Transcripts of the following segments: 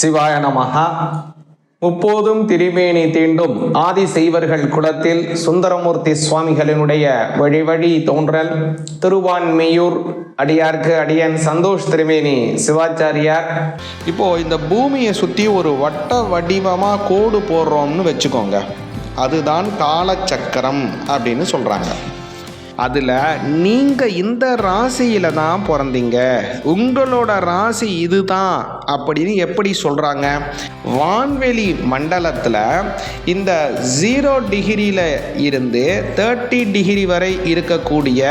சிவாய நமஹா. முப்போதும் திரிவேணி தீண்டும் ஆதி செய்வர்கள் குலத்தில் சுந்தரமூர்த்தி சுவாமிகளினுடைய வழி வழி தோன்றல். திருவான்மையூர் அடியார்க்கு அடியன் சந்தோஷ் திரிவேணி சிவாச்சாரியார். இப்போ இந்த பூமியை சுற்றி ஒரு வட்ட வடிவமாக கோடு போடுறோம்னு வச்சுக்கோங்க. அதுதான் காலச்சக்கரம் அப்படின்னு சொல்கிறாங்க அதில் நீங்கள் இந்த ராசியில் தான் பிறந்தீங்க. உங்களோட ராசி இதுதான் அப்படின்னு எப்படி சொல்கிறாங்க வான்வெளி மண்டலத்தில் இந்த ஜீரோ டிகிரியில் இருந்து தேர்ட்டி டிகிரி வரை இருக்கக்கூடிய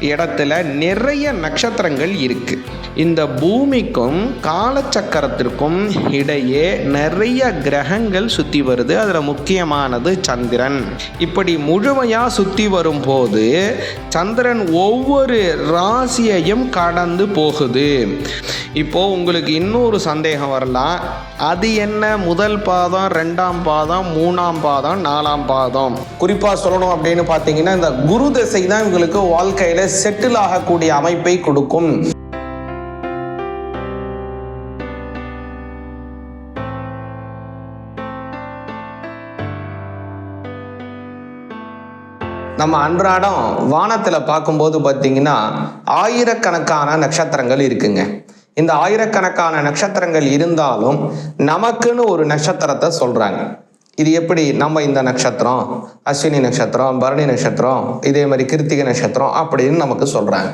இடத்துல நிறைய நட்சத்திரங்கள் இருக்குது இந்த பூமிக்கும் காலச்சக்கரத்திற்கும் இடையே நிறைய கிரகங்கள் சுற்றி வருது. அதில் முக்கியமானது சந்திரன். இப்படி முழுமையாக சுற்றி வரும்போது சந்திரன் ஒவ்வொரு ராசியையும் கடந்து போகுது. இப்போ உங்களுக்கு இன்னொரு சந்தேகம் வரலாம். அது என்ன? முதல் பாதம் ரெண்டாம் பாதம் மூணாம் பாதம் நாலாம் பாதம்? குறிப்பாக சொல்லணும் அப்படின்னு பார்த்தீங்கன்னா இந்த குரு திசை தான் உங்களுக்கு வாழ்க்கையில் செட்டில் ஆகக்கூடிய அமைப்பை கொடுக்கும். நம்ம அன்றாடம் வானத்தில் பார்க்கும்போது பார்த்தீங்கன்னா ஆயிரக்கணக்கான நட்சத்திரங்கள் இருக்குங்க. இந்த ஆயிரக்கணக்கான நட்சத்திரங்கள் இருந்தாலும் நமக்குன்னு ஒரு நட்சத்திரத்தை சொல்கிறாங்க இது எப்படி? நம்ம இந்த நட்சத்திரம் அஸ்வினி நட்சத்திரம் பரணி நட்சத்திரம் இதே மாதிரி கிருத்திகை நட்சத்திரம் அப்படின்னு நமக்கு சொல்கிறாங்க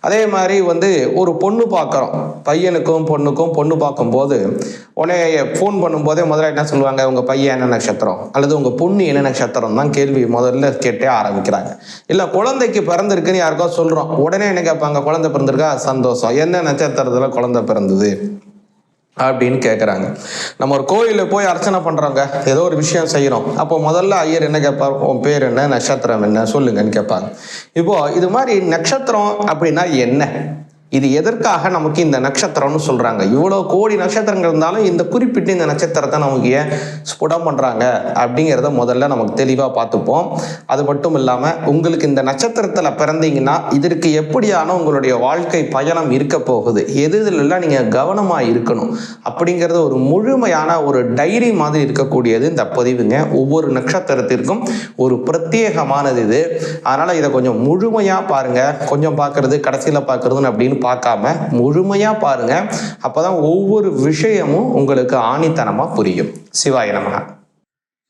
அதே மாதிரி வந்து ஒரு பொண்ணு பார்க்குறோம். பையனுக்கும் பொண்ணுக்கும் பொண்ணு பார்க்கும்போது உடனே ஃபோன் பண்ணும்போதே முதல்ல என்ன சொல்லுவாங்க? உங்கள் பையன் என்ன நட்சத்திரம்? அல்லது உங்கள் பொண்ணு என்ன நட்சத்திரம் தான் கேள்வி முதல்ல கேட்டே ஆரம்பிக்கிறாங்க. இல்லை குழந்தைக்கு பிறந்திருக்குன்னு யாருக்கோ சொல்கிறோம் உடனே என்ன கேட்பாங்க? குழந்தை பிறந்திருக்கா? சந்தோஷம். என்ன நட்சத்திரத்தில் குழந்தை பிறந்தது? அப்படின்னு கேட்குறாங்க நம்ம ஒரு கோயிலில் போய் அர்ச்சனை பண்ணுறோங்க ஏதோ ஒரு விஷயம் செய்கிறோம் அப்போ முதல்ல ஐயர் என்ன கேட்பார் உன் பேர் என்ன? நட்சத்திரம் என்ன? சொல்லுங்கன்னு கேட்பாங்க இப்போ இது மாதிரி நட்சத்திரம் அப்படின்னா என்ன? இது எதற்காக நமக்கு இந்த நட்சத்திரம்னு சொல்கிறாங்க இவ்வளோ கோடி நட்சத்திரங்கள் இருந்தாலும் இந்த குறிப்பிட்ட இந்த நட்சத்திரத்தை நமக்கு ஏன் ஸ்புடம் பண்ணுறாங்க அப்படிங்கிறத முதல்ல நமக்கு தெளிவாக பார்த்துப்போம். அது மட்டும் இல்லாமல் உங்களுக்கு இந்த நட்சத்திரத்தில் பிறந்தீங்கன்னா இதற்கு எப்படியான உங்களுடைய வாழ்க்கை பயணம் இருக்க போகுது? எது இதுலெல்லாம் நீங்கள் கவனமாக இருக்கணும்? அப்படிங்கிறது ஒரு முழுமையான ஒரு டைரி மாதிரி இருக்கக்கூடியது இந்த பதிவுங்க. ஒவ்வொரு நட்சத்திரத்திற்கும் ஒரு பிரத்யேகமானது இது. அதனால் இதை கொஞ்சம் முழுமையாக பாருங்கள் கொஞ்சம் பார்க்குறது கடைசியில் பார்க்குறதுன்னு அப்படின்னு பார்க்காம முழுமையாக பாருங்கள் அப்போ தான் ஒவ்வொரு விஷயமும் உங்களுக்கு ஆணித்தனமாக புரியும். சிவாய நமகா.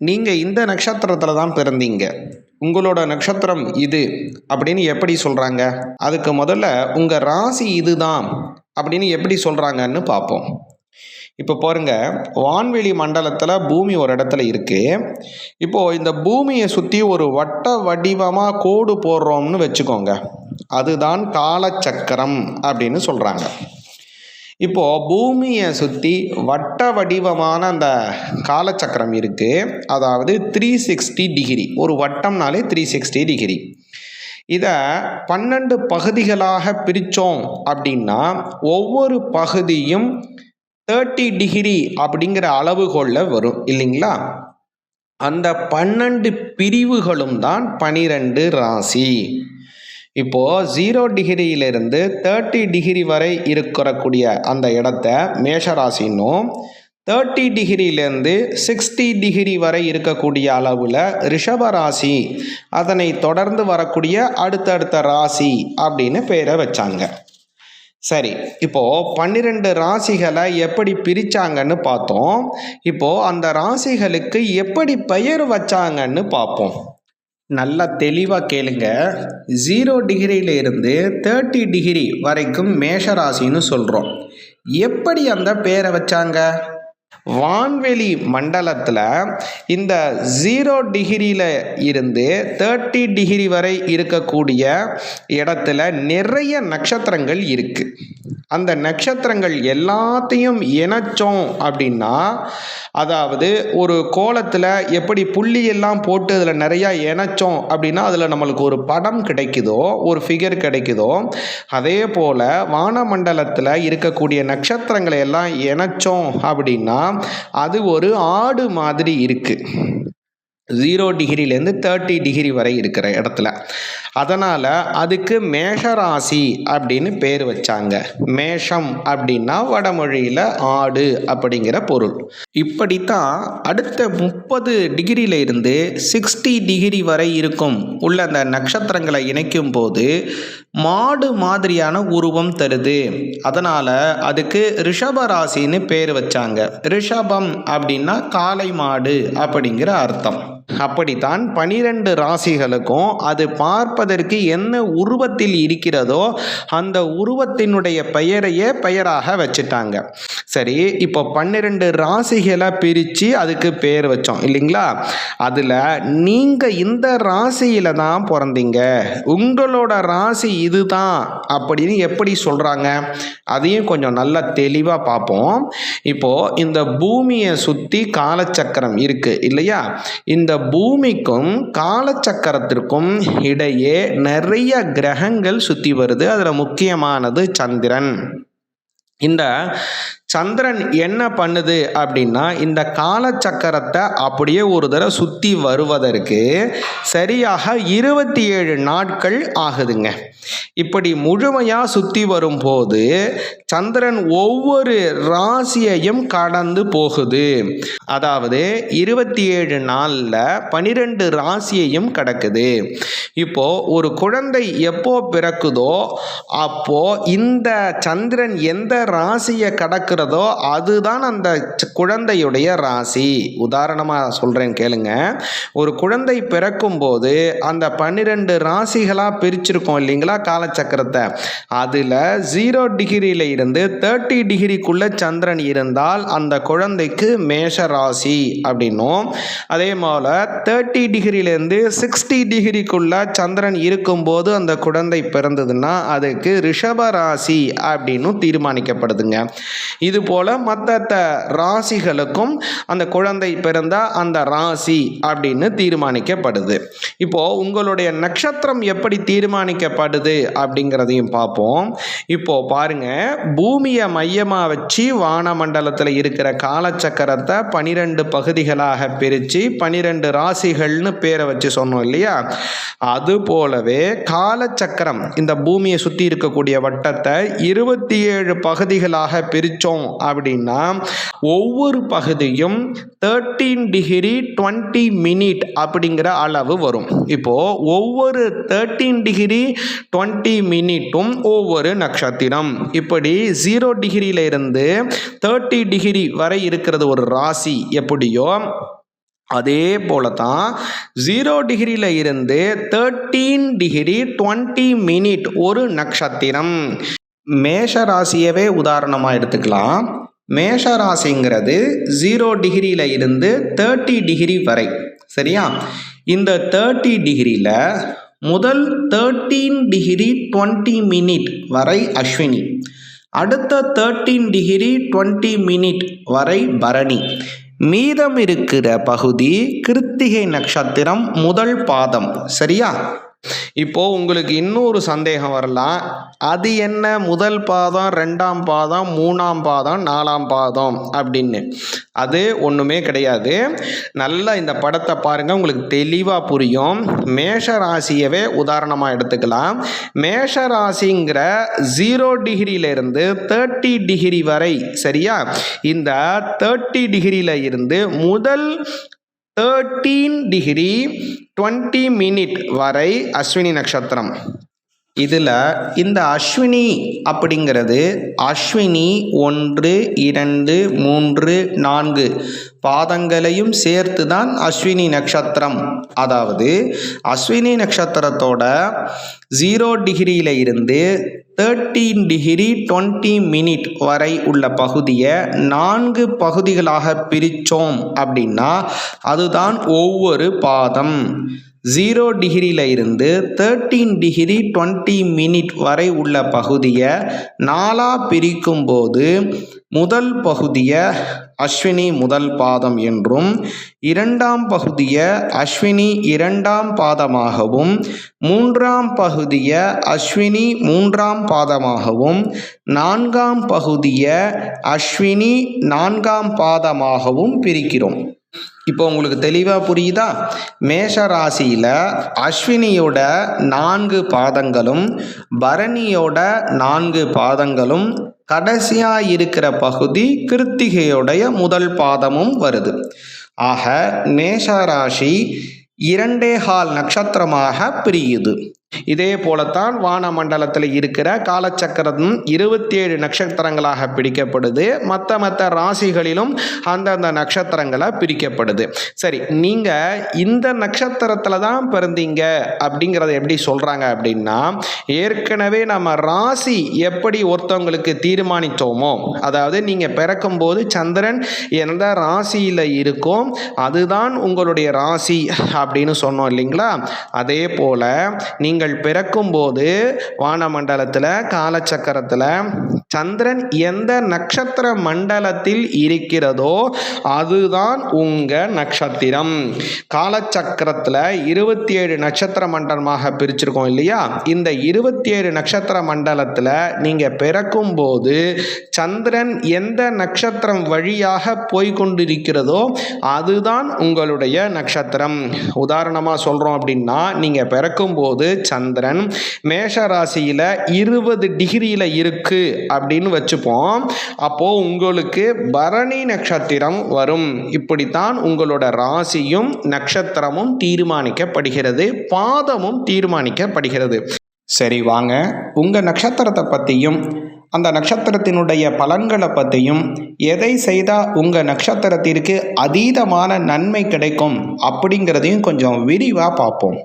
நீங்கள் இந்த நட்சத்திரத்தில் தான் பிறந்தீங்க. உங்களோட நட்சத்திரம் இது அப்படின்னு எப்படி சொல்கிறாங்க அதுக்கு முதல்ல உங்கள் ராசி இதுதான் அப்படின்னு எப்படி சொல்கிறாங்கன்னு பார்ப்போம். இப்போ பாருங்க வான்வெளி மண்டலத்தில் பூமி ஒரு இடத்துல இருக்குது இப்போது இந்த பூமியை சுற்றி ஒரு வட்ட வடிவமாக கோடு போடுறோம்னு வச்சுக்கோங்க. அதுதான் காலச்சக்கரம் அப்படின்னு சொல்கிறாங்க இப்போ பூமியை சுற்றி வட்ட வடிவமான அந்த காலச்சக்கரம் இருக்குது அதாவது த்ரீ சிக்ஸ்டி டிகிரி ஒரு வட்டம்னாலே த்ரீ சிக்ஸ்டி டிகிரி இதை பன்னெண்டு பகுதிகளாக பிரித்தோம் அப்படின்னா ஒவ்வொரு பகுதியும் தேர்ட்டி டிகிரி அப்படிங்கிற அளவுகோலில் வரும் இல்லைங்களா? அந்த பன்னெண்டு பிரிவுகளும் தான் பனிரெண்டு ராசி. இப்போது ஜீரோ டிகிரியிலிருந்து தேர்ட்டி டிகிரி வரை இருக்கக்கூடிய அந்த இடத்த மேஷராசின்னும் தேர்ட்டி டிகிரியிலேருந்து சிக்ஸ்டி டிகிரி வரை இருக்கக்கூடிய அளவில் ரிஷபராசி. அதனை தொடர்ந்து வரக்கூடிய அடுத்தடுத்த ராசி அப்படின்னு பேரை வச்சாங்க. சரி இப்போ பன்னிரெண்டு ராசிகளை எப்படி பிரித்தாங்கன்னு பார்த்தோம். இப்போது அந்த ராசிகளுக்கு எப்படி பெயர் வச்சாங்கன்னு பார்ப்போம். நல்லா தெளிவாக கேளுங்க. ஜீரோ டிகிரியிலிருந்து தேர்ட்டி டிகிரி வரைக்கும் மேஷராசின்னு சொல்கிறோம் எப்படி அந்த பேரை வச்சாங்க? வான்வெளி மண்டலத்தில் இந்த ஜீரோ டிகிரியில் இருந்து தேர்ட்டி டிகிரி வரை இருக்கக்கூடிய இடத்துல நிறைய நட்சத்திரங்கள் இருக்குது அந்த நட்சத்திரங்கள் எல்லாத்தையும் இணைச்சோம் அப்படின்னா அதாவது ஒரு கோலத்தில் எப்படி புள்ளி எல்லாம் போட்டு அதில் நிறையா இணைச்சோம் அப்படின்னா அதில் நம்மளுக்கு ஒரு படம் கிடைக்குதோ ஒரு ஃபிகர் கிடைக்குதோ அதே போல் வானமண்டலத்தில் இருக்கக்கூடிய நட்சத்திரங்களை எல்லாம் இணைச்சோம் அப்படின்னா அது ஒரு ஆடு மாதிரி இருக்குது ஜீரோ டிகிரிலேருந்து தேர்ட்டி டிகிரி வரை இருக்கிற இடத்துல. அதனால் அதுக்கு மேஷராசி அப்படின்னு பேர் வச்சாங்க. மேஷம் அப்படின்னா வடமொழியில் ஆடு அப்படிங்கிற பொருள். இப்படித்தான் அடுத்த முப்பது டிகிரியில இருந்து சிக்ஸ்டி டிகிரி வரை இருக்கும் உள்ள அந்த நட்சத்திரங்களை இணைக்கும் போது மாடு மாதிரியான உருவம் தருது. அதனால் அதுக்கு ரிஷபராசின்னு பேர் வச்சாங்க. ரிஷபம் அப்படின்னா காளை மாடு அப்படிங்கிற அர்த்தம். அப்படித்தான் பனிரெண்டு ராசிகளுக்கும் அது பார்ப்பதற்கு என்ன உருவத்தில் இருக்கிறதோ அந்த உருவத்தினுடைய பெயரையே பெயராக வச்சுட்டாங்க. சரி இப்போ பன்னிரெண்டு ராசிகளை பிரித்து அதுக்கு பேர் வச்சோம் இல்லைங்களா? அதில் நீங்கள் இந்த ராசியில் தான் பிறந்தீங்க. உங்களோட ராசி இதுதான் அப்படின்னு எப்படி சொல்கிறாங்க அதையும் கொஞ்சம் நல்லா தெளிவாக பார்ப்போம். இப்போது இந்த பூமியை சுற்றி காலச்சக்கரம் இருக்குது இல்லையா? இந்த பூமிக்கும் காலச்சக்கரத்திற்கும் இடையே நிறைய கிரகங்கள் சுற்றி வருது. அதில் முக்கியமானது சந்திரன். இந்த சந்திரன் என்ன பண்ணுது அப்படின்னா இந்த காலச்சக்கரத்தை அப்படியே ஒரு தடவை சுற்றி வருவதற்கு சரியாக இருபத்தி ஏழு நாட்கள் ஆகுதுங்க. இப்படி முழுமையாக சுற்றி வரும்போது சந்திரன் ஒவ்வொரு ராசியையும் கடந்து போகுது. அதாவது இருபத்தி ஏழு நாளில் பனிரெண்டு ராசியையும் கடக்குது. இப்போ ஒரு குழந்தை எப்போ பிறக்குதோ அப்போ இந்த சந்திரன் எந்த ராசியை கடக்கு இருக்கிறதோ அதுதான் அந்த குழந்தையுடைய ராசி. உதாரணமாக சொல்கிறேன் கேளுங்க. ஒரு குழந்தை பிறக்கும் போது அந்த பன்னிரெண்டு ராசிகளாக பிரிச்சிருக்கோம் இல்லைங்களா காலச்சக்கரத்தை. அதில் ஜீரோ டிகிரியில் இருந்து தேர்ட்டி டிகிரிக்குள்ள சந்திரன் இருந்தால் அந்த குழந்தைக்கு மேஷ ராசி அப்படின்னும். அதே போல் தேர்ட்டி டிகிரியிலேருந்து சிக்ஸ்டி டிகிரிக்குள்ள சந்திரன் இருக்கும்போது அந்த குழந்தை பிறந்ததுன்னா அதுக்கு ரிஷப ராசி அப்படின்னு தீர்மானிக்கப்படுதுங்க. இது போல் மற்ற ராசிகளுக்கும் அந்த குழந்தை பிறந்தால் அந்த ராசி அப்படின்னு தீர்மானிக்கப்படுது. இப்போ உங்களுடைய நட்சத்திரம் எப்படி தீர்மானிக்கப்படுது அப்படிங்கிறதையும் பார்ப்போம். இப்போ பாருங்க பூமியை மையமாக வச்சு வானமண்டலத்தில் இருக்கிற காலச்சக்கரத்தை பனிரெண்டு பகுதிகளாக பிரித்து பனிரெண்டு ராசிகள்னு பேரை வச்சு சொன்னோம் இல்லையா? அது போலவே காலச்சக்கரம் இந்த பூமியை சுற்றி இருக்கக்கூடிய வட்டத்தை இருபத்தி ஏழு பகுதிகளாக பிரித்தோம் அப்படின்னா ஒவ்வொரு பகுதியும் தேர்ட்டீன் டிகிரி டுவெண்ட்டி மினிட் அப்படிங்கிற அளவு வரும். இப்போ ஒவ்வொரு தேர்ட்டீன் டிகிரி டுவெண்ட்டி மினிட்டும் ஒவ்வொரு நட்சத்திரம். இப்படி ஜீரோ டிகிரியில இருந்து தேர்ட்டி டிகிரி வரை இருக்கிறது ஒரு ராசி எப்படியோ அதே போல தான் ஜீரோ டிகிரியில் இருந்து தேர்ட்டீன் டிகிரி டுவெண்ட்டி மினிட் ஒரு நட்சத்திரம். மேஷ ராசியவே உதாரணமாக எடுத்துக்கலாம். மேஷ ராசிங்கிறது ஜீரோ டிகிரியில் இருந்து தேர்ட்டி டிகிரி வரை. சரியா? இந்த தேர்ட்டி டிகிரியில் முதல் தேர்ட்டீன் டிகிரி டுவெண்ட்டி மினிட் வரை அஸ்வினி. அடுத்த தேர்ட்டீன் டிகிரி டுவெண்ட்டி மினிட் வரை பரணி. மீதம் இருக்கிற பகுதி கிருத்திகை நட்சத்திரம் முதல் பாதம். சரியா? இப்போ உங்களுக்கு இன்னொரு சந்தேகம் வரலாம். அது என்ன? முதல் பாதம் ரெண்டாம் பாதம் மூணாம் பாதம் நாலாம் பாதம் அப்படின்னு. அது ஒன்றுமே கிடையாது. நல்லா இந்த படத்தை பாருங்க உங்களுக்கு தெளிவாக புரியும். மேஷ ராசியவே உதாரணமாக எடுத்துக்கலாம். மேஷ ராசிங்கிற ஜீரோ டிகிரியிலிருந்து தேர்ட்டி டிகிரி வரை சரியா? இந்த தேர்ட்டி டிகிரியில் இருந்து முதல் தேர்ட்டீன் டிகிரி டுவெண்ட்டி மினிட் வரை அஸ்வினி நட்சத்திரம். இதில் இந்த அஸ்வினி அப்படிங்கிறது அஸ்வினி ஒன்று இரண்டு மூன்று நான்கு பாதங்களையும் சேர்த்து தான் அஸ்வினி நட்சத்திரம். அதாவது அஸ்வினி நட்சத்திரத்தோட ஜீரோ டிகிரியில் இருந்து தேர்ட்டீன் டிகிரி டுவெண்ட்டி மினிட் வரை உள்ள பகுதியை நான்கு பகுதிகளாக பிரித்தோம் அப்படின்னா அதுதான் ஒவ்வொரு பாதம். ஜீரோ டிகிரியில் இருந்து தேர்ட்டீன் டிகிரி டுவெண்ட்டி மினிட் வரை உள்ள பகுதியை நாலாக பிரிக்கும் போது முதல் பகுதியை அஸ்வினி முதல் பாதம் என்றும் இரண்டாம் பகுதியை அஸ்வினி இரண்டாம் பாதமாகவும் மூன்றாம் பகுதியை அஸ்வினி மூன்றாம் பாதமாகவும் நான்காம் பகுதியை அஸ்வினி நான்காம் பாதமாகவும் பிரிக்கிறோம். இப்போ உங்களுக்கு தெளிவாக புரியுதா? மேஷ ராசியில் அஸ்வினியோட நான்கு பாதங்களும் பரணியோட நான்கு பாதங்களும் கடைசியாக இருக்கிற பகுதி கிருத்திகையோடைய முதல் பாதமும் வருது. ஆக மேஷ ராசி இரண்டே கால் நட்சத்திரமாக பிரியுது. இதே போலத்தான் வானமண்டலத்தில் இருக்கிற காலச்சக்கரம் இருபத்தி ஏழு நட்சத்திரங்களாக பிரிக்கப்படுது. மற்ற மற்ற ராசிகளிலும் அந்தந்த நட்சத்திரங்களை பிரிக்கப்படுது. சரி நீங்கள் இந்த நட்சத்திரத்தில் தான் பிறந்தீங்க அப்படிங்கிறத எப்படி சொல்கிறாங்க அப்படின்னா ஏற்கனவே நம்ம ராசி எப்படி ஒருத்தவங்களுக்கு தீர்மானித்தோமோ அதாவது நீங்கள் பிறக்கும்போது சந்திரன் எந்த ராசியில் இருக்கோ அதுதான் உங்களுடைய ராசி அப்படின்னு சொன்னோம் இல்லைங்களா? அதே போல் நீங்கள் நீங்கள் பிறக்கும்போது வானமண்டலத்தில் காலச்சக்கரத்தில் சந்திரன் எந்த நட்சத்திர மண்டலத்தில் இருக்கிறதோ அதுதான் உங்கள் நட்சத்திரம். காலச்சக்கரத்தில் இருபத்தி ஏழு நட்சத்திர மண்டலமாக பிரிச்சிருக்கோம் இல்லையா? இந்த இருபத்தி ஏழு நட்சத்திர மண்டலத்தில் நீங்கள் பிறக்கும்போது சந்திரன் எந்த நட்சத்திரம் வழியாக போய்கொண்டிருக்கிறதோ அதுதான் உங்களுடைய நட்சத்திரம். உதாரணமாக சொல்கிறோம் அப்படின்னா நீங்கள் பிறக்கும்போது சந்திரன் மேஷ ராசியில் இருபது டிகிரியில் இருக்கு அப்படின்னு வச்சுப்போம். அப்போது உங்களுக்கு பரணி நட்சத்திரம் வரும். இப்படித்தான் உங்களோட ராசியும் நட்சத்திரமும் தீர்மானிக்கப்படுகிறது. பாதமும் தீர்மானிக்கப்படுகிறது. சரி வாங்க. உங்கள் நட்சத்திரத்தை பற்றியும் அந்த நட்சத்திரத்தினுடைய பலன்களை பற்றியும் எதை செய்தால் உங்கள் நட்சத்திரத்திற்கு அதீதமான நன்மை கிடைக்கும் அப்படிங்கிறதையும் கொஞ்சம் விரிவாக பார்ப்போம்.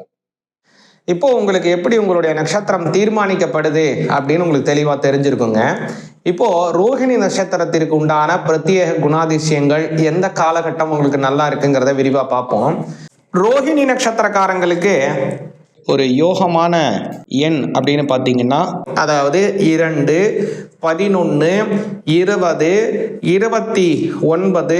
இப்போ உங்களுக்கு எப்படி உங்களுடைய நட்சத்திரம் தீர்மானிக்கப்படுது அப்படின்னு உங்களுக்கு தெளிவாக தெரிஞ்சிருக்குங்க. இப்போ ரோஹிணி நட்சத்திரத்திற்கு உண்டான பிரத்யேக குணாதிசயங்கள் எந்த காலகட்டம் உங்களுக்கு நல்லா இருக்குங்கிறத விரிவாக பார்ப்போம். ரோஹிணி நட்சத்திரக்காரங்களுக்கு ஒரு யோகமான எண் அப்படின்னு பார்த்தீங்கன்னா அதாவது இரண்டு பதினொன்று இருபது இருபத்தி ஒன்பது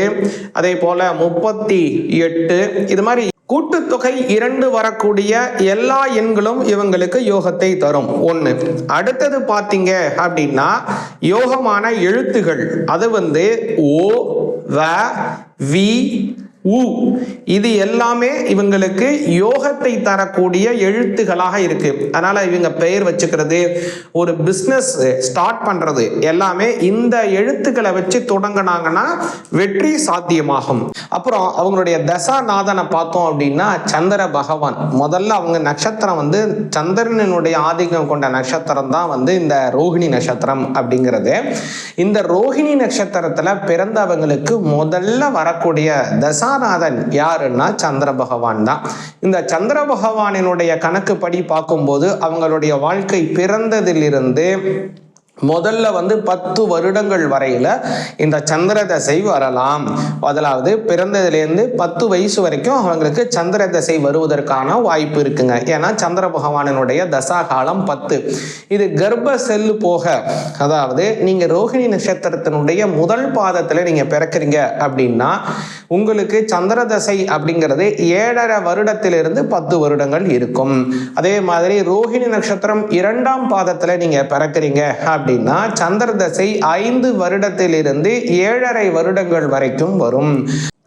அதே போல் முப்பத்தி எட்டு இது மாதிரி கூட்டுத்தொகை இரண்டு வரக்கூடிய எல்லா எண்களும் இவங்களுக்கு யோகத்தை தரும். ஒன்று அடுத்தது பார்த்தீங்க அப்படின்னா யோகமான எழுத்துகள். அது வந்து ஓ வ வி உ. இது எல்லாமே இவங்களுக்கு யோகத்தை தரக்கூடிய எழுத்துகளாக இருக்கு. அதனால இவங்க பெயர் வச்சுக்கிறது ஒரு பிஸ்னஸ் ஸ்டார்ட் பண்றது எல்லாமே இந்த எழுத்துக்களை வச்சு தொடங்கினாங்கன்னா வெற்றி சாத்தியமாகும். அப்புறம் அவங்களுடைய தசாநாதனை பார்த்தோம் அப்படின்னா சந்திர பகவான். முதல்ல அவங்க நட்சத்திரம் வந்து சந்திரனுடைய ஆதிக்கம் கொண்ட நட்சத்திரம் தான் வந்து இந்த ரோஹிணி நட்சத்திரம் அப்படிங்கிறது. இந்த ரோஹிணி நட்சத்திரத்துல பிறந்தவங்களுக்கு முதல்ல வரக்கூடிய தசாநாதன் யாருன்னா சந்திர பகவான் தான். இந்த சந்திர பகவானினுடைய கணக்குப்படி பார்க்கும்போது அவங்களுடைய வாழ்க்கை பிறந்ததிலிருந்து முதல்ல வந்து பத்து வருடங்கள் வரையில இந்த சந்திர தசை வரலாம். அதாவது பிறந்ததுலேருந்து பத்து வயசு வரைக்கும் அவங்களுக்கு சந்திர தசை வருவதற்கான வாய்ப்பு இருக்குங்க. ஏன்னா சந்திர பகவானனுடைய தசா காலம் பத்து. இது கர்ப்ப செல்லு போக அதாவது நீங்க ரோஹிணி நட்சத்திரத்தினுடைய முதல் பாதத்துல நீங்க பிறக்கிறீங்க அப்படின்னா உங்களுக்கு சந்திர தசை அப்படிங்கிறது ஏழரை வருடத்திலிருந்து பத்து வருடங்கள் இருக்கும். அதே மாதிரி ரோஹிணி நட்சத்திரம் இரண்டாம் பாதத்துல நீங்க பிறக்கிறீங்க அப்படின்னா சந்திர தசை ஐந்து வருடத்திலிருந்து ஏழரை வருடங்கள் வரைக்கும் வரும்.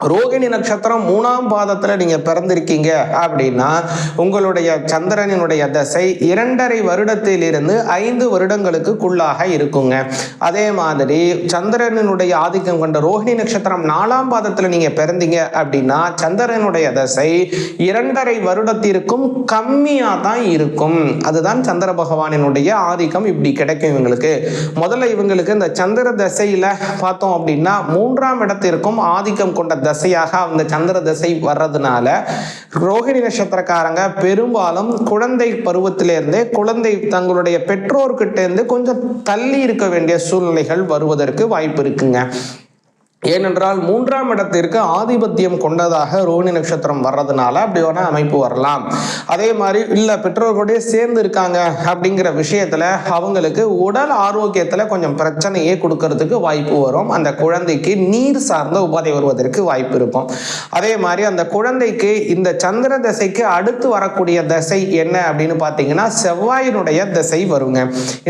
ரோகிணி நட்சத்திரம் மூணாம் பாதத்தில் நீங்கள் பிறந்திருக்கீங்க அப்படின்னா உங்களுடைய சந்திரனினுடைய தசை இரண்டரை வருடத்திலிருந்து ஐந்து வருடங்களுக்குள்ளாக இருக்குங்க. அதே மாதிரி சந்திரனினுடைய ஆதிக்கம் கொண்ட ரோஹிணி நட்சத்திரம் நாலாம் பாதத்தில் நீங்கள் பிறந்தீங்க அப்படின்னா சந்திரனுடைய தசை இரண்டரை வருடத்திற்கும் கம்மியாக தான் இருக்கும். அதுதான் சந்திர பகவானினுடைய ஆதிக்கம் இப்படி கிடைக்கும் இவங்களுக்கு. முதல்ல இவங்களுக்கு இந்த சந்திர தசையில் பார்த்தோம் அப்படின்னா மூன்றாம் இடத்திற்கும் ஆதிக்கம் கொண்ட தசையாக அந்த சந்திர தசை வர்றதுனால ரோகிணி நட்சத்திரக்காரங்க பெரும்பாலும் குழந்தை பருவத்திலேருந்தே குழந்தை தங்களுடைய பெற்றோர்கிட்ட இருந்து கொஞ்சம் தள்ளி இருக்க வேண்டிய சூழ்நிலைகள் வருவதற்கு வாய்ப்பு இருக்குங்க. ஏனென்றால் மூன்றாம் இடத்திற்கு ஆதிபத்தியம் கொண்டதாக ரோஹிணி நட்சத்திரம் வர்றதுனால அப்படியான அமைப்பு வரலாம். அதே மாதிரி இல்லை பெற்றோர்களுடைய சேர்ந்து இருக்காங்க அப்படிங்கிற விஷயத்தில் அவங்களுக்கு உடல் ஆரோக்கியத்தில் கொஞ்சம் பிரச்சனையே கொடுக்கறதுக்கு வாய்ப்பு வரும். அந்த குழந்தைக்கு நீர் சார்ந்த உபாதை வருவதற்கு வாய்ப்பு இருக்கும். அதே மாதிரி அந்த குழந்தைக்கு இந்த சந்திர தசைக்கு அடுத்து வரக்கூடிய தசை என்ன அப்படின்னு பார்த்தீங்கன்னா செவ்வாயினுடைய தசை வருங்க.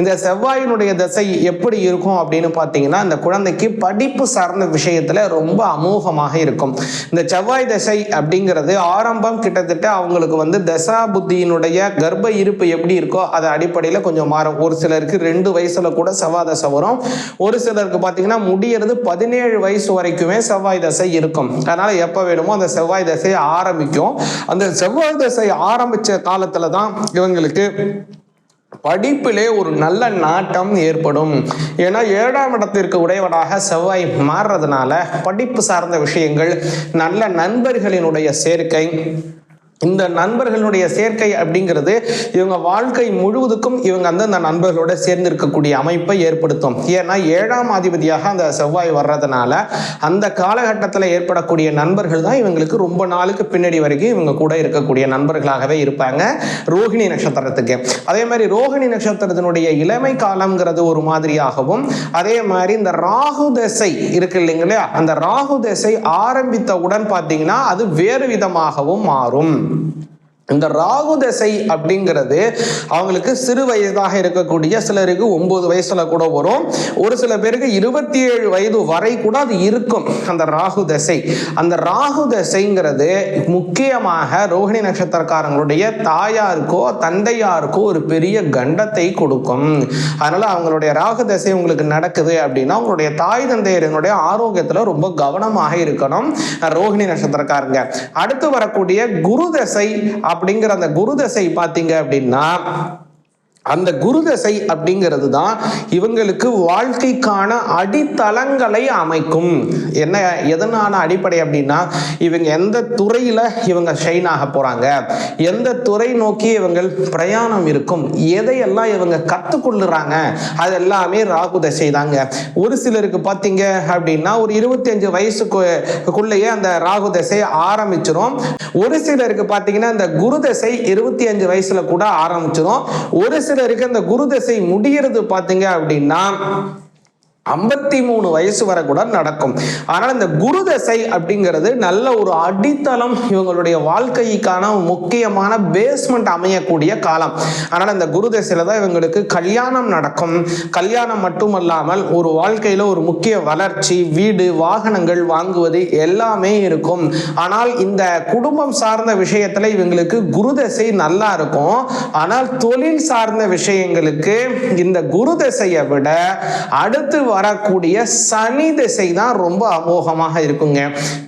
இந்த செவ்வாயினுடைய தசை எப்படி இருக்கும் அப்படின்னு பார்த்தீங்கன்னா அந்த குழந்தைக்கு படிப்பு சார்ந்த விஷயத்துல ரொம்ப அமோகமாக இருக்கும். இந்த செவ்வாய் தசை அப்படிங்கிறது ஆரம்பம் கிட்டத்தட்ட அவங்களுக்கு வந்து தசா புத்தியினுடைய கர்ப்ப இருப்பு எப்படி இருக்கோ அதை அடிப்படையில் கொஞ்சம் மாறும். ஒரு சிலருக்கு ரெண்டு வயசுல கூட செவ்வாய் தசை வரும். ஒரு சிலருக்கு பார்த்தீங்கன்னா முடியறது பதினேழு வயசு வரைக்குமே செவ்வாய் தசை இருக்கும். அதனால எப்போ வேணுமோ அந்த செவ்வாய் தசை ஆரம்பிக்கும். அந்த செவ்வாய் தசை ஆரம்பிச்ச காலத்துல தான் இவங்களுக்கு படிப்பிலே ஒரு நல்ல நாட்டம் ஏற்படும். ஏன்னா ஏழாம் இடத்திற்கு உடையவனாக செவ்வாய் மாறுறதுனால படிப்பு சார்ந்த விஷயங்கள் நல்ல நண்பர்களினுடைய சேர்க்கை இந்த நண்பர்களுடைய சேர்க்கை அப்படிங்கிறது இவங்க வாழ்க்கை முழுவதுக்கும் இவங்க வந்து அந்த நண்பர்களோட சேர்ந்து இருக்கக்கூடிய அமைப்பை ஏற்படுத்தும். ஏன்னா ஏழாம் அதிபதியாக அந்த செவ்வாய் வர்றதுனால அந்த காலகட்டத்தில் ஏற்படக்கூடிய நண்பர்கள் தான் இவங்களுக்கு ரொம்ப நாளுக்கு பின்னாடி வரைக்கும் இவங்க கூட இருக்கக்கூடிய நண்பர்களாகவே இருப்பாங்க. ரோஹிணி நட்சத்திரத்துக்கு. அதே மாதிரி ரோஹிணி நட்சத்திரத்தினுடைய இளமை காலம்ங்கிறது ஒரு மாதிரியாகவும் அதே மாதிரி இந்த ராகு தசை இருக்கு இல்லைங்களா? அந்த ராகு தசை ஆரம்பித்தவுடன் பார்த்தீங்கன்னா அது வேறு விதமாகவும் மாறும். Amen. இந்த ராகு தசை அப்படிங்கிறது அவங்களுக்கு சிறு வயதாக இருக்கக்கூடிய சிலருக்கு ஒன்பது வயசுல கூட வரும். ஒரு சில பேருக்கு இருபத்தி ஏழு வயது வரை கூட அது இருக்கும் அந்த ராகு தசை. அந்த ராகு தசைங்கிறது முக்கியமாக ரோஹிணி நட்சத்திரக்காரங்களுடைய தாயாருக்கோ தந்தையாருக்கோ ஒரு பெரிய கண்டத்தை கொடுக்கும். அதனால அவங்களுடைய ராகு தசை உங்களுக்கு நடக்குது அப்படின்னா உங்களுடைய தாய் தந்தையரினுடைய ஆரோக்கியத்துல ரொம்ப கவனமாக இருக்கணும் ரோஹிணி நட்சத்திரக்காரங்க. அடுத்து வரக்கூடிய குரு தசை அப்படிங்கிற அந்த குரு தசை பார்த்தீங்க அப்படின்னா அந்த குரு தசை அப்படிங்கிறது தான் இவங்களுக்கு வாழ்க்கைக்கான அடித்தளங்களை அமைக்கும். என்ன எதனான அடிப்படை அப்படின்னா இவங்க எந்த துறையில இவங்க ஷைன் ஆக போறாங்க எந்த துறை நோக்கி இவங்க பிரயாணம் இருக்கும் எதையெல்லாம் இவங்க கத்துக்கொள்ளுறாங்க அது எல்லாமே ராகு தசை தாங்க. ஒரு சிலருக்கு பார்த்தீங்க அப்படின்னா ஒரு இருபத்தஞ்சு வயசுக்குள்ளேயே அந்த ராகு தசை ஆரம்பிச்சிடும் ஒரு சிலருக்கு பார்த்தீங்கன்னா இந்த குரு தசை இருபத்தி அஞ்சு வயசுல கூட ஆரம்பிச்சிடும் ஒரு சில இருக்க அந்த குரு தசை முடியறது பார்த்தீங்க அப்படின்னா ஐம்பத்தி மூணு வயசு வரை கூட நடக்கும். ஆனால் இந்த குரு தசை அப்படிங்கிறது நல்ல ஒரு அடித்தளம் இவங்களுடைய வாழ்க்கைக்கான முக்கியமான பேஸ்மெண்ட் அமையக்கூடிய காலம். ஆனால் இந்த குரு தசையில தான் இவங்களுக்கு கல்யாணம் நடக்கும். கல்யாணம் மட்டுமல்லாமல் ஒரு வாழ்க்கையில ஒரு முக்கிய வளர்ச்சி வீடு வாகனங்கள் வாங்குவது எல்லாமே இருக்கும். ஆனால் இந்த குடும்பம் சார்ந்த விஷயத்துல இவங்களுக்கு குரு தசை நல்லா இருக்கும். ஆனால் தொழில் சார்ந்த விஷயங்களுக்கு இந்த குரு தசையை விட அடுத்து வரக்கூடிய சனி திசை தான் ரொம்ப அமோகமாக இருக்குங்க.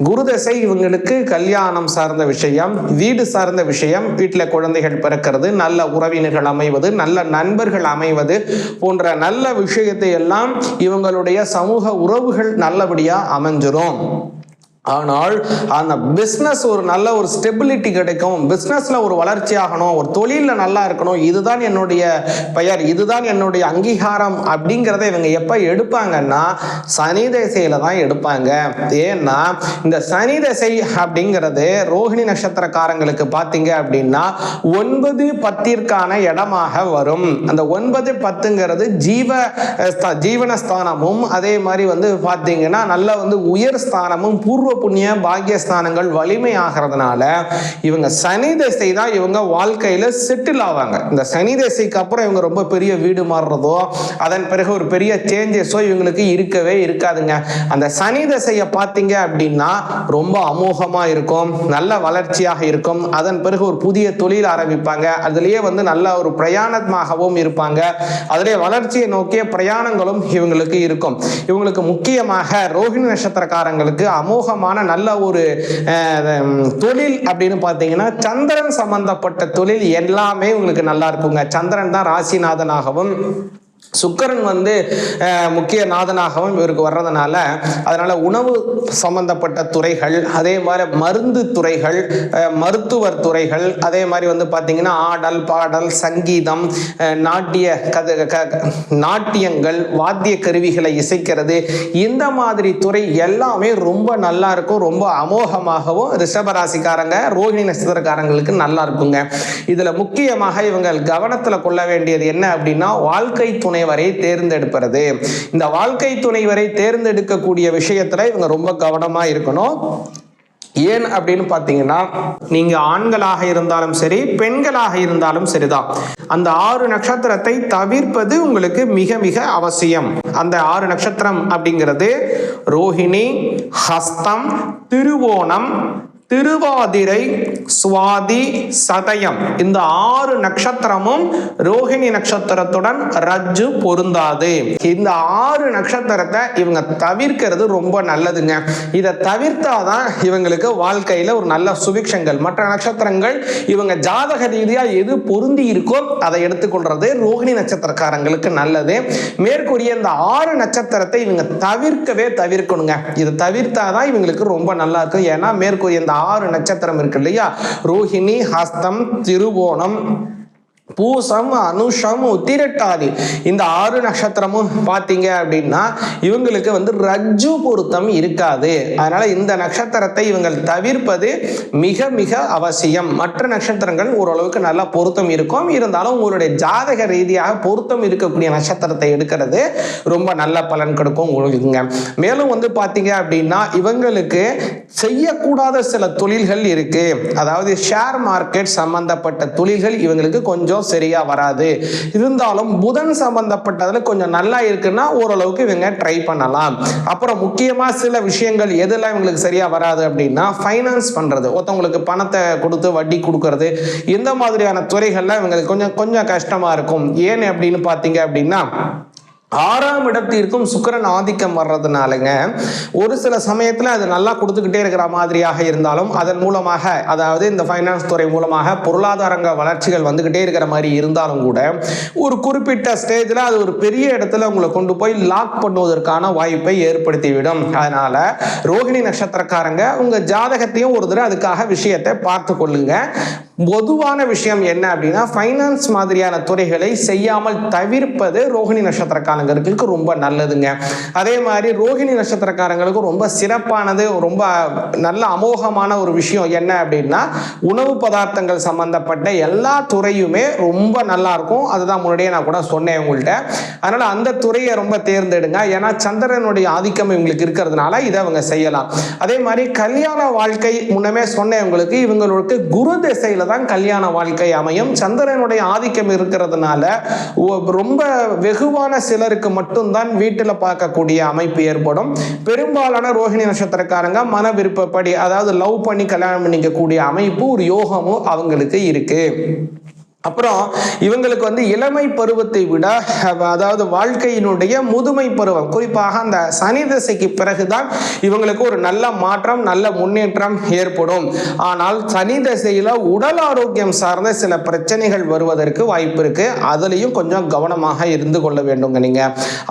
குரு தசை இவங்களுக்கு கல்யாணம் சார்ந்த விஷயம் வீடு சார்ந்த விஷயம் வீட்டில் குழந்தைகள் பிறக்கிறது நல்ல உறவினர்கள் அமைவது நல்ல நண்பர்கள் அமைவது போன்ற நல்ல விஷயத்தை எல்லாம் இவங்களுடைய சமூக உறவுகள் நல்லபடியாக அமைஞ்சிரும். ஆனால் அந்த பிஸ்னஸ் ஒரு நல்ல ஒரு ஸ்டெபிலிட்டி கிடைக்கும். பிஸ்னஸில் ஒரு வளர்ச்சி ஆகணும். ஒரு தொழிலில் நல்லா இருக்கணும். இதுதான் என்னுடைய பெயர். இதுதான் என்னுடைய அங்கீகாரம் அப்படிங்கிறத இவங்க எப்போ எடுப்பாங்கன்னா சனி தசையில் தான் எடுப்பாங்க. ஏன்னா இந்த சனி திசை அப்படிங்கிறது ரோஹிணி நட்சத்திரக்காரங்களுக்கு பார்த்தீங்க அப்படின்னா ஒன்பது பத்திற்கான இடமாக வரும். அந்த ஒன்பது பத்துங்கிறது ஜீவ அஹ், ஜீவனஸ்தானமும் அதே மாதிரி வந்து பார்த்தீங்கன்னா நல்ல வந்து உயர் ஸ்தானமும் பூர்வ புண்ணிய பாக்கியஸ்தானங்கள் வலிமை ஆகிறதுனால இவங்க சனி தசை தான் இவங்க வாழ்க்கையில செட்டில் ஆவாங்க. இந்த சனி திசைக்கு அப்புறம் இவங்க ரொம்ப பெரிய வீடு மாறுறதோ அதன் பிறகு ஒரு பெரிய சேஞ்சஸோ இவங்களுக்கு இருக்கவே இருக்காதுங்க. அந்த சனி தசையை பார்த்தீங்க அப்படின்னா ரொம்ப அமோகமா இருக்கும் நல்ல வளர்ச்சியாக இருக்கும். அதன் பிறகு ஒரு புதிய தொழில் ஆரம்பிப்பாங்க. அதுலயே வந்து நல்ல ஒரு பிரயாணமாகவும் இருப்பாங்க. அதிலே வளர்ச்சியை நோக்கிய பிரயாணங்களும் இவங்களுக்கு இருக்கும். இவங்களுக்கு முக்கியமாக ரோஹிணி நட்சத்திரக்காரங்களுக்கு அமோகமாக அமோகமான நல்ல ஒரு தொழில் அப்படின்னு பார்த்தீங்கன்னா சந்திரன் சம்பந்தப்பட்ட தொழில் எல்லாமே உங்களுக்கு நல்லா இருக்குங்க. சந்திரன் தான் ராசிநாதனாகவும் சுக்கரன் வந்து முக்கிய நாதனாகவும் இவருக்கு வர்றதுனால அதனால உணவு சம்பந்தப்பட்ட துறைகள் அதே மாதிரி மருந்து துறைகள் மருத்துவர் துறைகள் அதே மாதிரி வந்து பார்த்தீங்கன்னா ஆடல் பாடல் சங்கீதம் நாட்டிய கத க- நாட்டியங்கள் வாத்திய கருவிகளை இசைக்கிறது இந்த மாதிரி துறை எல்லாமே ரொம்ப நல்லா இருக்கும் ரொம்ப அமோகமாகவும் ரிஷபராசிக்காரங்க ரோஹிணி நட்சத்திரக்காரங்களுக்கு நல்லா இருக்குங்க. இதுல முக்கியமாக இவங்க கவனத்தில் கொள்ள வேண்டியது என்ன அப்படின்னா வாழ்க்கை துணை துணைவரை தேர்ந்தெடுப்பது இந்த வாழ்க்கை துணைவரை தேர்ந்தெடுக்கக்கூடிய விஷயத்துல இவங்க ரொம்ப கவனமா இருக்கணும். ஏன் அப்படின்னு பார்த்தீங்கன்னா நீங்க ஆண்களாக இருந்தாலும் சரி பெண்களாக இருந்தாலும் சரிதான். அந்த ஆறு நட்சத்திரத்தை தவிர்ப்பது உங்களுக்கு மிக மிக அவசியம். அந்த ஆறு நட்சத்திரம் அப்படிங்கிறது ரோஹிணி ஹஸ்தம் திருவோணம் திருவாதிரை சுவாதி சதயம். இந்த ஆறு நட்சத்திரமும் ரோஹிணி நட்சத்திரத்துடன் ரஜ்ஜு பொருந்தாது. இந்த ஆறு நட்சத்திரத்தை இவங்க தவிர்க்கிறது ரொம்ப நல்லதுங்க. இதை தவிர்த்தாதான் இவங்களுக்கு வாழ்க்கையில ஒரு நல்ல சுபிக்ஷங்கள். மற்ற நட்சத்திரங்கள் இவங்க ஜாதக ரீதியா எது பொருந்தி இருக்கோ அதை எடுத்துக்கொள்றது ரோஹிணி நட்சத்திரக்காரங்களுக்கு நல்லது. மேற்கூறிய இந்த ஆறு நட்சத்திரத்தை இவங்க தவிர்க்கவே தவிர்க்கணுங்க. இதை தவிர்த்தாதான் இவங்களுக்கு ரொம்ப நல்லா இருக்கும். ஏன்னா மேற்கூறிய இந்த ஆறு நட்சத்திரம் இருக்கு இல்லையா? ரோஹிணி ஹஸ்தம் திருவோணம். பூசம் அனுஷம் உத்திரட்டாதி இந்த ஆறு நட்சத்திரமும் பார்த்தீங்க அப்படின்னா இவங்களுக்கு வந்து ரஜ்ஜு பொருத்தம் இருக்காது. அதனால இந்த நட்சத்திரத்தை இவங்கள் தவிர்ப்பது மிக மிக அவசியம். மற்ற நட்சத்திரங்கள் ஓரளவுக்கு நல்லா பொருத்தம் இருக்கும். இருந்தாலும் உங்களுடைய ஜாதக ரீதியாக பொருத்தம் இருக்கக்கூடிய நட்சத்திரத்தை எடுக்கிறது ரொம்ப நல்ல பலன் கொடுக்கும் உங்களுக்குங்க. மேலும் வந்து பார்த்தீங்க அப்படின்னா இவங்களுக்கு செய்யக்கூடாத சில தொழில்கள் இருக்கு. அதாவது ஷேர் மார்க்கெட் சம்பந்தப்பட்ட தொழில்கள் இவங்களுக்கு கொஞ்சம் சரியா வராது. இருந்தாலும் புதன் சம்பந்தப்பட்டதுல கொஞ்சம் நல்லா இருக்குன்னா ஓரளவுக்கு இவங்க ட்ரை பண்ணலாம். அப்புறம் முக்கியமா சில விஷயங்கள் எதெல்லாம் இவங்களுக்கு சரியா வராது அப்படின்னா ஃபைனான்ஸ் பண்றது. ஒருத்தவங்களுக்கு பணத்தை கொடுத்து வட்டி கொடுக்கறது இந்த மாதிரியான துறைகள்லாம் இவங்களுக்கு கொஞ்சம் கொஞ்சம் கஷ்டமா இருக்கும். ஏன் அப்படின்னு பார்த்தீங்க அப்படின்னா ஆறாம் இடத்திற்கும் சுக்கிரன் ஆதிக்கம் வர்றதுனாலங்க ஒரு சில சமயத்தில் அது நல்லா கொடுத்துக்கிட்டே இருக்கிற மாதிரியாக இருந்தாலும் அதன் மூலமாக அதாவது இந்த ஃபைனான்ஸ் துறை மூலமாக பொருளாதாரங்க வளர்ச்சிகள் வந்துக்கிட்டே இருக்கிற மாதிரி இருந்தாலும் கூட ஒரு குறிப்பிட்ட ஸ்டேஜில் அது ஒரு பெரிய இடத்துல உங்களை கொண்டு போய் லாக் பண்ணுவதற்கான வாய்ப்பை ஏற்படுத்திவிடும். அதனால ரோகிணி நட்சத்திரக்காரங்க உங்க ஜாதகத்தையும் ஒரு தடவை அதுக்காக விஷயத்தை பார்த்து கொள்ளுங்க. பொதுவான விஷயம் என்ன அப்படின்னா ஃபைனான்ஸ் மாதிரியான துறைகளை செய்யாமல் தவிர்ப்பது ரோகிணி நட்சத்திரக்காரங்களுக்கு ரொம்ப நல்லதுங்க. அதே மாதிரி ரோகிணி நட்சத்திரக்காரங்களுக்கு ரொம்ப சிறப்பானது ரொம்ப நல்ல அமோகமான ஒரு விஷயம் என்ன அப்படின்னா உணவு பதார்த்தங்கள் சம்பந்தப்பட்ட எல்லா துறையுமே ரொம்ப நல்லா இருக்கும். அதுதான் முன்னாடியே நான் கூட சொன்னேன் உங்கள்கிட்ட அதனால அந்த துறையை ரொம்ப தேர்ந்தெடுங்க. ஏன்னா சந்திரனுடைய ஆதிக்கம் இவங்களுக்கு இருக்கிறதுனால இதை அவங்க செய்யலாம். அதே மாதிரி கல்யாண வாழ்க்கை முன்னமே சொன்னேன் உங்களுக்கு இவங்களுக்கு குரு திசையில தான் கல்யாண வாழ்க்கை அமையும். சந்திரனுடைய ஆதிக்கம் இருக்கிறதுனால ரொம்ப வெகுவான சிலருக்கு மட்டும்தான் வீட்டில் பார்க்கக்கூடிய அமைப்பு ஏற்படும். பெரும்பாலான ரோஹிணி நட்சத்திரக்காரங்க மன விருப்பப்படி அதாவது லவ் பண்ணி கல்யாணம் பண்ணிக்கக்கூடிய அமைப்பு ஒரு யோகமும் அவங்களுக்கு இருக்கு. அப்புறம் இவங்களுக்கு வந்து இளமை பருவத்தை விட அதாவது வாழ்க்கையினுடைய முதுமை பருவம் குறிப்பாக அந்த சனி திசைக்கு பிறகுதான் இவங்களுக்கு ஒரு நல்ல மாற்றம் நல்ல முன்னேற்றம் ஏற்படும். ஆனால் சனி திசையில உடல் ஆரோக்கியம் சார்ந்த சில பிரச்சனைகள் வருவதற்கு வாய்ப்பு இருக்கு. அதுலயும் கொஞ்சம் கவனமாக இருந்து கொள்ள வேண்டுங்க நீங்க.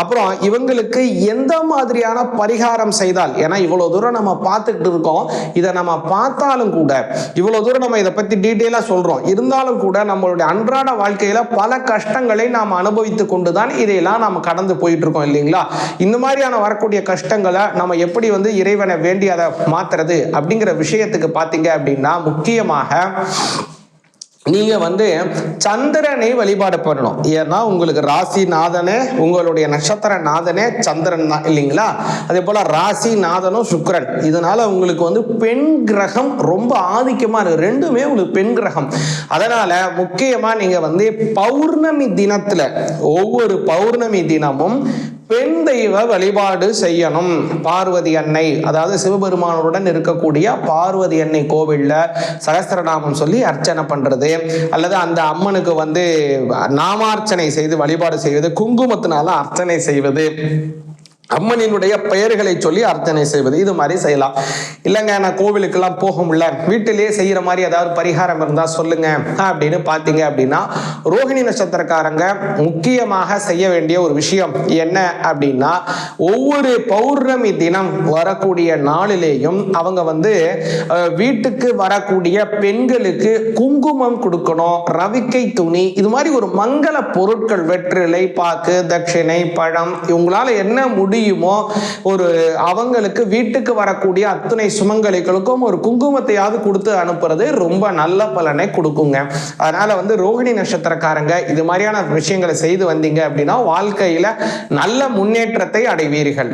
அப்புறம் இவங்களுக்கு எந்த மாதிரியான பரிகாரம் செய்தால் ஏன்னா இவ்வளவு தூரம் நம்ம பார்த்துக்கிட்டு இருக்கோம் இதை நம்ம பார்த்தாலும் கூட இவ்வளவு தூரம் நம்ம இதை பத்தி டீட்டெயிலா சொல்றோம். இருந்தாலும் கூட நம்மளுடைய அன்றாட வாழ்க்கையில பல கஷ்டங்களை நாம் அனுபவித்து கொண்டுதான் இதையெல்லாம் நாம் கடந்து போயிட்டு இருக்கோம் இல்லைங்களா? இந்த மாதிரியான வரக்கூடிய கஷ்டங்களை நம்ம எப்படி வந்து இறைவனை வேண்டி அதை மாத்துறது அப்படிங்கிற விஷயத்துக்கு பார்த்தீங்க அப்படின்னா முக்கியமாக நீங்க வந்து சந்திரனை வழிபாடு பண்ணணும். ஏன்னா உங்களுக்கு ராசி நாதனே உங்களுடைய நட்சத்திர நாதனே சந்திரன் தான் இல்லைங்களா? அதே போல ராசி நாதனும் சுக்கரன். இதனால உங்களுக்கு வந்து பெண் கிரகம் ரொம்ப ஆதிக்கமா இருக்கு. ரெண்டுமே உங்களுக்கு பெண் கிரகம். அதனால முக்கியமா நீங்க வந்து பௌர்ணமி தினத்துல ஒவ்வொரு பௌர்ணமி தினமும் பெண் தெய்வ வழிபாடு செய்யணும். பார்வதி அன்னை அதாவது சிவபெருமானுடன் இருக்கக்கூடிய பார்வதி அன்னை கோவிலில் சகஸ்திரநாமம் சொல்லி அர்ச்சனை பண்ணுறது அல்லது அந்த அம்மனுக்கு வந்து நாமார்ச்சனை செய்து வழிபாடு செய்வது குங்குமத்தினால அர்ச்சனை செய்வது. அம்மனினுடைய பெயர்களை சொல்லி அர்ச்சனை செய்வது. இது மாதிரி செய்யலாம். இல்லைங்க நான் கோவிலுக்கெல்லாம் போக முடியல. வீட்டிலேயே செய்யற மாதிரி ஏதாவது பரிகாரம் இருந்தா சொல்லுங்க. அப்படின்னு பார்த்தீங்க அப்படின்னா ரோஹிணி நட்சத்திரக்காரங்க முக்கியமாக செய்ய வேண்டிய ஒரு விஷயம் என்ன அப்படின்னா ஒவ்வொரு பௌர்ணமி தினம் வரக்கூடிய நாளிலேயும் அவங்க வந்து வீட்டுக்கு வரக்கூடிய பெண்களுக்கு குங்குமம் கொடுக்கணும் ரவிக்கை துணி இது மாதிரி ஒரு மங்கள பொருட்கள் வெற்றிலை பாக்கு தட்சிணை பழம் இவங்களால என்ன முடியும் ஒரு அவங்களுக்கு வீட்டுக்கு வரக்கூடிய அத்தனை சுமங்கலிகளுக்கும் ஒரு குங்குமத்தையாவது கொடுத்து அனுப்புறது ரொம்ப நல்ல பலனை கொடுக்குங்க. அதனால வந்து ரோகிணி நட்சத்திரக்காரங்க இது மாதிரியான விஷயங்களை செய்து வந்தீங்க அப்படின்னா வாழ்க்கையில நல்ல முன்னேற்றத்தை அடைவீர்கள்.